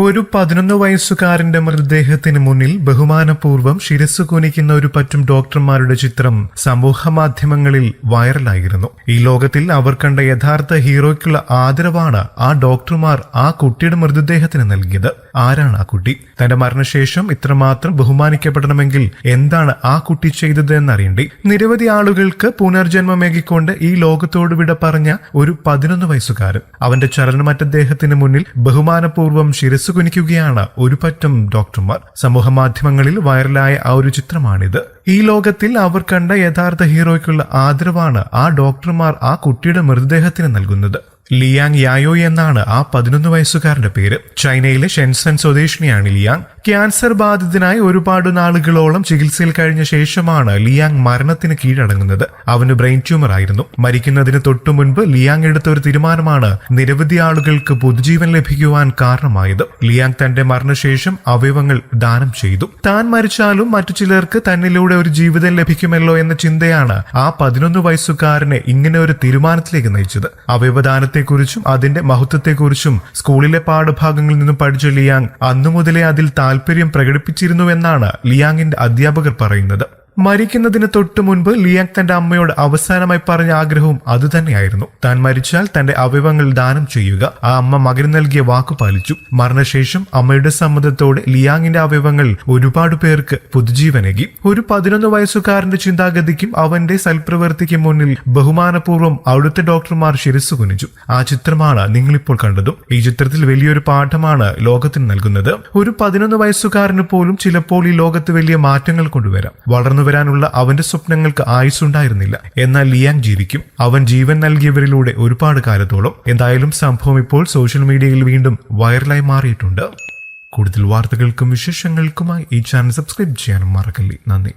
ഒരു പതിനൊന്ന് വയസ്സുകാരന്റെ മൃതദേഹത്തിന് മുന്നിൽ ബഹുമാനപൂർവം ശിരസ് കുനിക്കുന്ന ഒരു പറ്റും ഡോക്ടർമാരുടെ ചിത്രം സമൂഹ മാധ്യമങ്ങളിൽ വൈറലായിരുന്നു. ഈ ലോകത്തിൽ അവർ കണ്ട യഥാർത്ഥ ഹീറോയ്ക്കുള്ള ആദരവാണ് ആ ഡോക്ടർമാർ ആ കുട്ടിയുടെ മൃതദേഹത്തിന് നൽകിയത്. ആരാണ് ആ കുട്ടി? തന്റെ മരണശേഷം ഇത്രമാത്രം ബഹുമാനിക്കപ്പെടണമെങ്കിൽ എന്താണ് ആ കുട്ടി ചെയ്തത് എന്നറിയണ്ടേ. നിരവധി ആളുകൾക്ക് പുനർജന്മമേകിക്കൊണ്ട് ഈ ലോകത്തോട് വിട പറഞ്ഞ ഒരു പതിനൊന്ന് വയസ്സുകാരൻ. അവന്റെ ചലനമറ്റ ദേഹത്തിന് മുന്നിൽ ബഹുമാനപൂർവം ശിരസ് കുനിക്കുകയാണ് ഒരു പറ്റം ഡോക്ടർമാർ. സമൂഹ മാധ്യമങ്ങളിൽ വൈറലായ ആ ഒരു ചിത്രമാണിത്. ഈ ലോകത്തിൽ അവർ കണ്ട യഥാർത്ഥ ഹീറോയ്ക്കുള്ള ആദരവാണ് ആ ഡോക്ടർമാർ ആ കുട്ടിയുടെ മൃതദേഹത്തിന് നൽകുന്നത്. ലിയാങ് യായോ എന്നാണ് ആ പതിനൊന്ന് വയസ്സുകാരന്റെ പേര്. ചൈനയിലെ ഷെൻസൻ സ്വദേശിനിയാണ് ലിയാങ്. ക്യാൻസർ ബാധിതനായി ഒരുപാട് നാളുകളോളം ചികിത്സയിൽ കഴിഞ്ഞ ശേഷമാണ് ലിയാങ് മരണത്തിന് കീഴടങ്ങുന്നത്. അവന് ബ്രെയിൻ ട്യൂമർ ആയിരുന്നു. മരിക്കുന്നതിന് തൊട്ടു മുൻപ് ലിയാങ് എടുത്ത ഒരു തീരുമാനമാണ് നിരവധി ആളുകൾക്ക് പൊതുജീവൻ ലഭിക്കുവാൻ കാരണമായത്. ലിയാങ് തന്റെ മരണശേഷം അവയവങ്ങൾ ദാനം ചെയ്തു. താൻ മരിച്ചാലും മറ്റു ചിലർക്ക് തന്നിലൂടെ ഒരു ജീവിതം ലഭിക്കുമല്ലോ എന്ന ചിന്തയാണ് ആ പതിനൊന്ന് വയസ്സുകാരനെ ഇങ്ങനെ ഒരു തീരുമാനത്തിലേക്ക് നയിച്ചത്. അവയവദാനത്തെക്കുറിച്ചും അതിന്റെ മഹത്വത്തെക്കുറിച്ചും സ്കൂളിലെ പാഠഭാഗങ്ങളിൽ നിന്നും പഠിച്ച ലിയാങ് അന്നുമുതലേ അതിൽ താല്പര്യം പ്രകടിപ്പിച്ചിരുന്നുവെന്നാണ് ലിയാങ്ങിന്റെ അധ്യാപകർ പറയുന്നത്. മരിക്കുന്നതിന് തൊട്ടു മുൻപ് ലിയാങ് തന്റെ അമ്മയോട് അവസാനമായി പറഞ്ഞ ആഗ്രഹവും അതുതന്നെയായിരുന്നു. താൻ മരിച്ചാൽ തന്റെ അവയവങ്ങൾ ദാനം ചെയ്യുക. ആ അമ്മ മകന് നൽകിയ വാക്കു പാലിച്ചു. മരണശേഷം അമ്മയുടെ സമ്മതത്തോടെ ലിയാങ്ങിന്റെ അവയവങ്ങൾ ഒരുപാട് പേർക്ക് പുതുജീവനേകി. ഒരു പതിനൊന്ന് വയസ്സുകാരന്റെ ചിന്താഗതിക്കും അവന്റെ സൽപ്രവൃത്തിക്കും മുന്നിൽ ബഹുമാനപൂർവം അവിടുത്തെ ഡോക്ടർമാർ ശിരസ് കുനിച്ചു. ആ ചിത്രമാണ് നിങ്ങളിപ്പോൾ കണ്ടതും ഈ ചിത്രത്തിൽ വലിയൊരു പാഠമാണ് ലോകത്തിന് നൽകുന്നത്. ഒരു പതിനൊന്ന് വയസ്സുകാരന് പോലും ചിലപ്പോൾ ഈ ലോകത്ത് വലിയ മാറ്റങ്ങൾ കൊണ്ടുവരാം. വളർന്നു വരാനുള്ള അവന്റെ സ്വപ്നങ്ങൾക്ക് ആയുസ്സുണ്ടായിരുന്നില്ല. എന്നാൽ ലിയാങ് ജീവിക്കും. അവൻ ജീവൻ നൽകിയവരിലൂടെ ഒരുപാട് കാലത്തോളം. എന്തായാലും സംഭവം ഇപ്പോൾ സോഷ്യൽ മീഡിയയിൽ വീണ്ടും വൈറലായി മാറിയിട്ടുണ്ട്. കൂടുതൽ വാർത്തകൾക്കും വിശേഷങ്ങൾക്കുമായി ഈ ചാനൽ സബ്സ്ക്രൈബ് ചെയ്യാനും മറക്കല്ലേ. നന്ദി.